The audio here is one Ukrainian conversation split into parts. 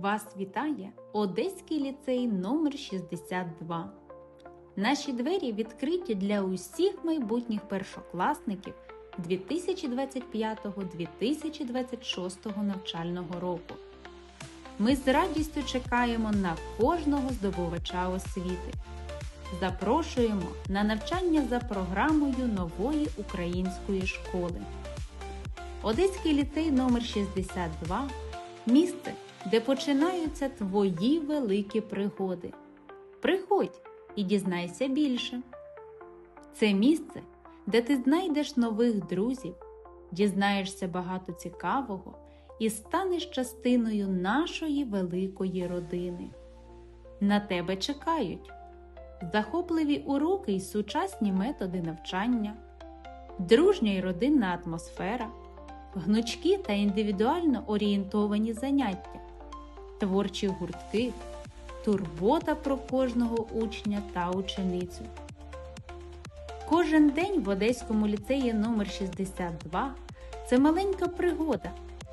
Вас вітає Одеський ліцей номер 62. Наші двері відкриті для усіх майбутніх першокласників 2025-2026 навчального року. Ми з радістю чекаємо на кожного здобувача освіти. Запрошуємо на навчання за програмою нової української школи. Одеський ліцей номер 62 місце, де починаються твої великі пригоди. Приходь і дізнайся більше. Це місце, де ти знайдеш нових друзів, дізнаєшся багато цікавого і станеш частиною нашої великої родини. На тебе чекають захопливі уроки й сучасні методи навчання, дружня й родинна атмосфера, гнучкі та індивідуально орієнтовані заняття, творчі гуртки, турбота про кожного учня та ученицю. Кожен день в Одеському ліцеї номер 62 це маленька пригода,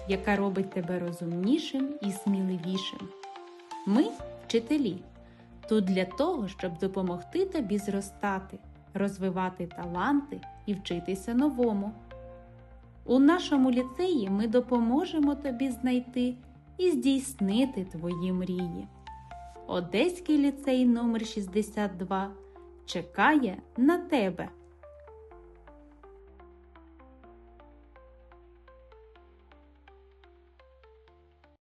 яка робить тебе розумнішим і сміливішим. Ми, вчителі, тут для того, щоб допомогти тобі зростати, розвивати таланти і вчитися новому. У нашому ліцеї ми допоможемо тобі знайти і здійснити твої мрії. Одеський ліцей номер 62 чекає на тебе.